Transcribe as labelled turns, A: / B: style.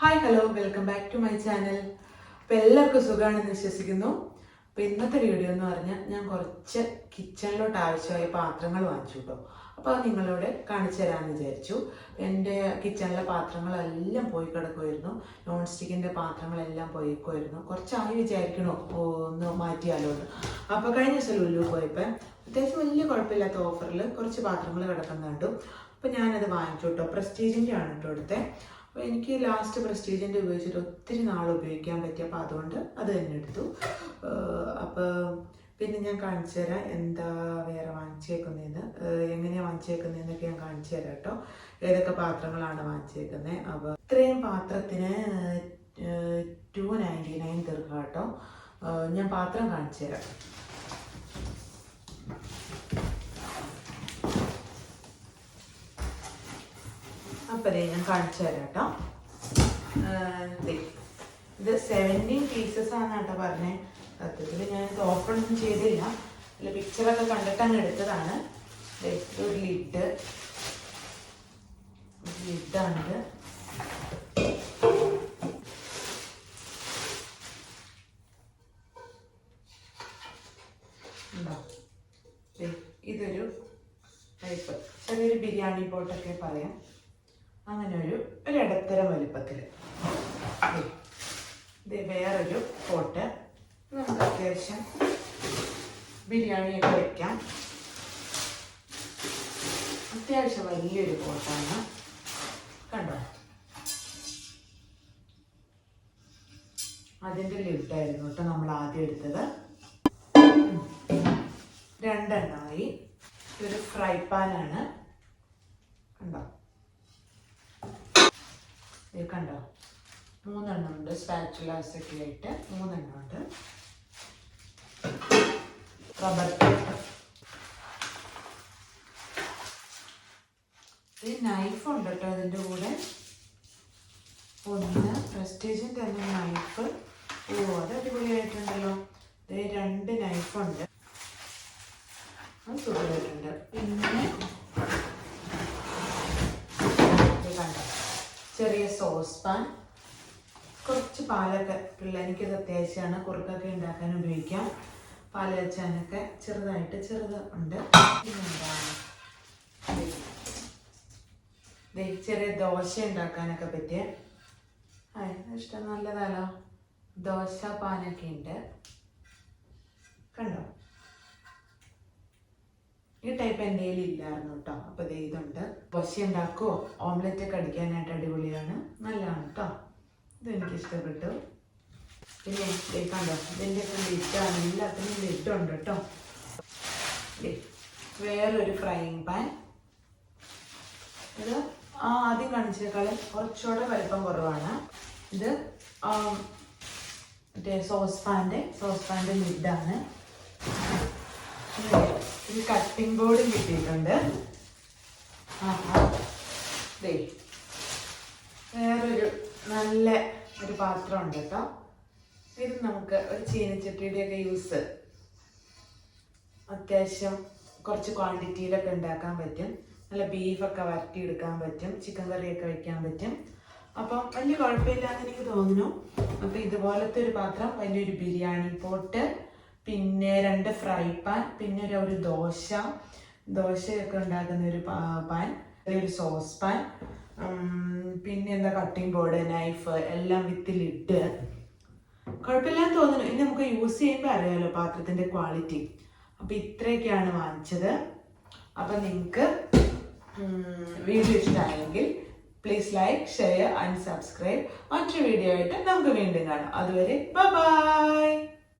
A: Hi hello welcome back to my channel അപ്പോൾ എല്ലാവർക്കും സുഖമാണെന്ന് വിശ്വസിക്കുന്നു. അപ്പോൾ ഇന്നത്തെ വീഡിയോ എന്ന് പറഞ്ഞാൽ ഞാൻ കുറച്ച് കിച്ചണിലോട്ട് ആവശ്യമായ പാത്രങ്ങൾ വാങ്ങിച്ചു കേട്ടോ. അപ്പോൾ അത് നിങ്ങളോട് കാണിച്ചു തരാമെന്ന് വിചാരിച്ചു. എന്റെ കിച്ചണിലെ പാത്രങ്ങളെല്ലാം പോയി കിടക്കുമായിരുന്നു നോൺ സ്റ്റിക്കിന്റെ പാത്രങ്ങളെല്ലാം പോയിക്കുമായിരുന്നു കുറച്ചായി വിചാരിക്കണോ. ഒന്ന് മാറ്റിയാലോ അപ്പോൾ കഴിഞ്ഞ ദിവസം ലുലു പോയപ്പോൾ അത്യാവശ്യം വലിയ കുഴപ്പമില്ലാത്ത ഓഫറിൽ കുറച്ച് പാത്രങ്ങൾ കിടക്കുന്ന കണ്ടു അപ്പോൾ ഞാനത് വാങ്ങിച്ചു കേട്ടോ. പ്രസ്റ്റീജിന്റെ ആണ് കേട്ടോ എടുത്തത് അപ്പോൾ എനിക്ക് ലാസ്റ്റ് പ്രസ്റ്റീജിന്റെ ഉപയോഗിച്ചിട്ട് ഒത്തിരി നാൾ ഉപയോഗിക്കാൻ പറ്റി അപ്പോൾ അതുകൊണ്ട് അത് തന്നെ എടുത്തു. അപ്പോൾ പിന്നെ ഞാൻ കാണിച്ചു തരാം. എന്താ വേറെ വാങ്ങിച്ചേക്കുന്നതെന്ന് എങ്ങനെയാണ് വാങ്ങിച്ചേക്കുന്നതെന്നൊക്കെ ഞാൻ കാണിച്ചു തരാം കേട്ടോ. ഏതൊക്കെ പാത്രങ്ങളാണ് വാങ്ങിച്ചേക്കുന്നത് അപ്പോൾ ഇത്രയും പാത്രത്തിന് ടു നയന്റി നയൻ തീർക്കാം കേട്ടോ. ഞാൻ പാത്രം കാണിച്ചു തരാം. അപ്പോൾ ഞാൻ കാണിച്ചു തരാം കേട്ടോ. ഇത് സെവന്റീൻ പീസസ് ആണ് കേട്ടോ പറഞ്ഞത് സത്യത്തിൽ ഞാൻ ഇത് ഓപ്പൺ ഒന്നും ചെയ്തില്ല. അല്ല പിക്ചറൊക്കെ കണ്ടിട്ടാണ് എടുത്തതാണ്. ഒരു ലിഡ് ലിഡാണിത് ഇതൊരു ടൈപ്പ് ചെറിയൊരു ബിരിയാണി പോട്ടൊക്കെ പറയാം. അങ്ങനെ ഒരു ഒരു ഇടത്തരം വലിപ്പത്തിൽ വേറൊരു പോട്ട് നമുക്ക് അത്യാവശ്യം ബിരിയാണിയൊക്കെ വെക്കാം. അത്യാവശ്യം വലിയൊരു പോട്ടാണ് കണ്ടോ? അതിന്റെ ലിഡായിരുന്നു കേട്ടോ നമ്മൾ ആദ്യം എടുത്തത്. രണ്ടെണ്ണമായി. ഇതൊരു ഫ്രൈ പാനാണ് കണ്ടോ? ഇത് കണ്ടോ? മൂന്നെണ്ണം ഉണ്ട്. സ്പാച്ചുലാസ് ഒക്കെ ആയിട്ട് മൂന്നെണ്ണം ഉണ്ട്. റബ്ബർ ഈ നൈഫ് ഉണ്ട് കേട്ടോ അതിന്റെ കൂടെ. ഒന്ന് പ്രസ്റ്റേജിൽ തന്നെ നൈഫ് ഓ അത് അടിപൊളിയായിട്ടുണ്ടല്ലോ. രണ്ട് നൈഫുണ്ട് അത് സുഖമായിട്ടുണ്ട്. പിന്നെ ഇത് കണ്ടോ ചെറിയ സോസ് പാൻ കുറച്ച് പാലൊക്കെ പിള്ളേർക്ക് എനിക്കത് അത്യാവശ്യമാണ്. കുറുക്കൊക്കെ ഉണ്ടാക്കാൻ ഉപയോഗിക്കാം. പാൽ വെച്ചാനൊക്കെ ചെറുതായിട്ട് ചെറുത് ഉണ്ട്. ചെറിയ ദോശ ഉണ്ടാക്കാനൊക്കെ പറ്റിയ. ഇഷ്ടം നല്ലതാലോ? ദോശ പാനൊക്കെ ഉണ്ട്. കണ്ടോ? ഈ ടൈപ്പ് എന്റെ കയ്യിൽ ഇല്ലായിരുന്നു കേട്ടോ അപ്പോൾ ഇതുണ്ട്. ദോശ ഉണ്ടാക്കുമോ ഓംലെറ്റ് ഒക്കെ അടിക്കാനായിട്ട് അടിപൊളിയാണ്. നല്ലതാണ് കേട്ടോ ഇതെനിക്ക് ഇഷ്ടപ്പെട്ടു പിന്നെ കേൾക്കാണ്ടോ കണ്ടോ? ഇതിന്റെ ഒക്കെ ലിറ്റാണ് എല്ലാത്തിനും ലിറ്റുണ്ട് കേട്ടോ വേറൊരു ഫ്രൈയിങ് പാൻ ഇത് ആദ്യം കാണിച്ചേക്കാളും കുറച്ചുകൂടെ വലിപ്പം കുറവാണ്. ഇത് മറ്റേ സോസ് പാന്റെ സോസ് പാന്റെ ലിഡാണ് ഒരു കട്ടിംഗ് ബോർഡും കിട്ടിയിട്ടുണ്ട്. ദേ വേറൊരു നല്ല ഒരു പാത്രം ഉണ്ട് കേട്ടോ. ഇത് നമുക്ക് ഒരു ചീനച്ചട്ടിയുടെയൊക്കെ യൂസ് അത്യാവശ്യം കുറച്ച് ക്വാണ്ടിറ്റിയിലൊക്കെ ഉണ്ടാക്കാൻ പറ്റും. നല്ല ബീഫൊക്കെ വരട്ടിയെടുക്കാൻ പറ്റും ചിക്കൻ കറിയൊക്കെ വെക്കാൻ പറ്റും. അപ്പം വലിയ കുഴപ്പമില്ലാന്ന് എനിക്ക് തോന്നുന്നു. അപ്പം ഇതുപോലത്തെ ഒരു പാത്രം വലിയൊരു ബിരിയാണി പോട്ട് പിന്നെ രണ്ട് ഫ്രൈ പാൻ പിന്നെ ഒരു ഒരു ദോശ ദോശയൊക്കെ ഉണ്ടാക്കുന്ന ഒരു പാൻ ഒരു സോസ് പാൻ പിന്നെ എന്താ കട്ടിംഗ് ബോർഡ് നൈഫ് എല്ലാം വിത്തിലിട്ട് കുഴപ്പമില്ലാന്ന് തോന്നുന്നു. ഇനി നമുക്ക് യൂസ് ചെയ്യുമ്പോൾ അറിയാമല്ലോ പാത്രത്തിന്റെ ക്വാളിറ്റി അപ്പൊ ഇത്രയൊക്കെയാണ് വാങ്ങിച്ചത്. അപ്പൊ നിങ്ങൾക്ക് വീഡിയോ ഇഷ്ടമായെങ്കിൽ please like share and subscribe മറ്റൊരു വീഡിയോ ആയിട്ട് നമുക്ക് വീണ്ടും കാണാം. അതുവരെ ബൈ